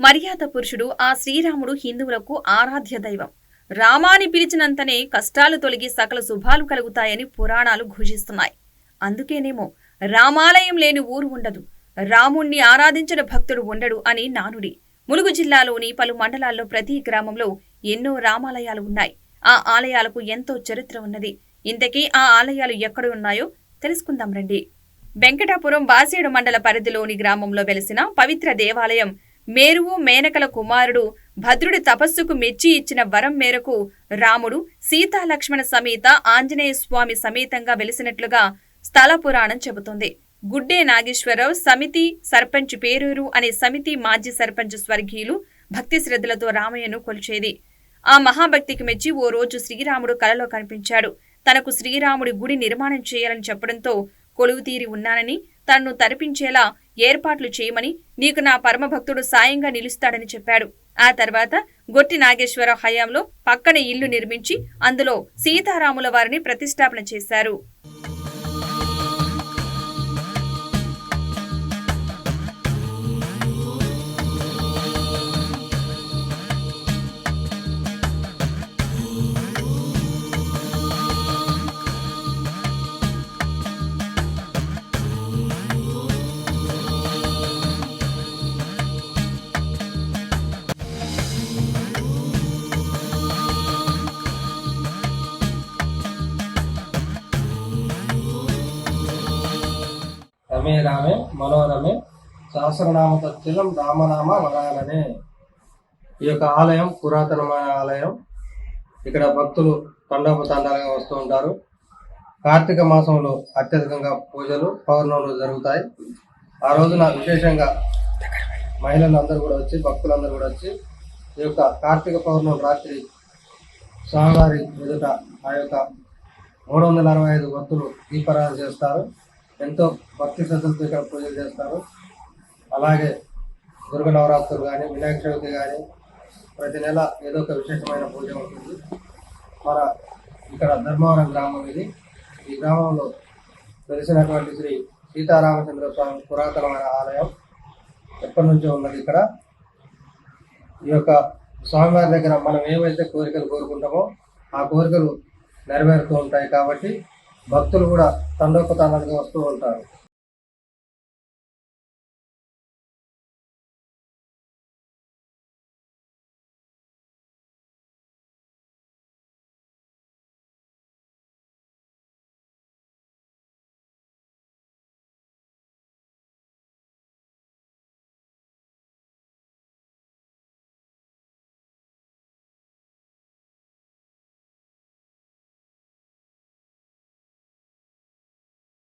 మర్యాద పురుషుడు ఆ శ్రీరాముడు హిందువులకు ఆరాధ్య దైవం. రామాని పిలిచినంతనే కష్టాలు తొలగి సకల శుభాలు కలుగుతాయని పురాణాలు ఘోషిస్తున్నాయి. అందుకేనేమో రామాలయం లేని ఊరు ఉండదు. రాముణ్ణి ఆరాధించిన భక్తుడు ఉండడు అని నానుడి. ములుగు జిల్లాలోని పలు మండలాల్లో ప్రతి గ్రామంలో ఎన్నో రామాలయాలు ఉన్నాయి. ఆ ఆలయాలకు ఎంతో చరిత్ర ఉన్నది. ఇంతకీ ఆ ఆలయాలు ఎక్కడ ఉన్నాయో తెలుసుకుందాం రండి. వెంకటాపురం బాసేడు మండల పరిధిలోని గ్రామంలో వెలిసిన పవిత్ర దేవాలయం మేరువు మేనకల కుమారుడు భద్రుడి తపస్సుకు మెచ్చి ఇచ్చిన వరం మేరకు రాముడు సీతాలక్ష్మణ సమేత ఆంజనేయ స్వామి సమేతంగా వెలిసినట్లుగా స్థల పురాణం చెబుతుంది. గుడ్డే నాగేశ్వరరావు సమితి సర్పంచ్ పేరూరు అనే సమితి మాజీ సర్పంచ్ స్వర్గీయులు భక్తి శ్రద్ధలతో రామయ్యను కొలిచేది. ఆ మహాభక్తికి మెచ్చి ఓ రోజు శ్రీరాముడు కలలో కనిపించాడు. తనకు శ్రీరాముడి గుడి నిర్మాణం చేయాలని చెప్పడంతో కొలువుతీరి ఉన్నానని తనను తరిపించేలా ఏర్పాట్లు చేయమని నీకు నా పరమభక్తుడు సాయంగా నిలుస్తాడని చెప్పాడు. ఆ తర్వాత గొట్టి నాగేశ్వరరావు హయాంలో పక్కన ఇల్లు నిర్మించి అందులో సీతారాముల వారిని ప్రతిష్టాపన చేశారు. రమే రామే మనోరమే సహస్రనామ తత్తులం రామనామ వరాలనే. ఈ యొక్క ఆలయం పురాతనమైన ఆలయం. ఇక్కడ భక్తులు తండోపతండాలుగా వస్తూ ఉంటారు. కార్తీక మాసంలో అత్యధికంగా పూజలు పౌర్ణములు జరుగుతాయి. ఆ రోజున విశేషంగా మహిళలు అందరూ కూడా వచ్చి భక్తులందరూ కూడా వచ్చి ఈ యొక్క కార్తీక పౌర్ణమి రాత్రి స్వామివారి ఎదుట ఆ యొక్క మూడు వందల అరవై ఐదు భక్తులు దీపారాధన చేస్తారు. ఎంతో భక్తి శ్రద్ధలతో ఇక్కడ పూజలు చేస్తారు. అలాగే దుర్గ నవరాత్రులు కానీ వినాయక చవితి కానీ ప్రతి నెల ఏదో ఒక విశేషమైన పూజ ఉంటుంది. మన ఇక్కడ ధర్మవరం గ్రామం ఇది. ఈ గ్రామంలో తెలిసినటువంటి శ్రీ సీతారామచంద్ర స్వామి పురాతనమైన ఆలయం ఎప్పటి నుంచో ఉన్నది ఇక్కడ. ఈ యొక్క స్వామివారి దగ్గర మనం ఏమైతే కోరికలు కోరుకుంటామో ఆ కోరికలు నెరవేరుతూ ఉంటాయి కాబట్టి భక్తులు కూడా తండోపతానాలుగా వస్తూ ఉంటారు.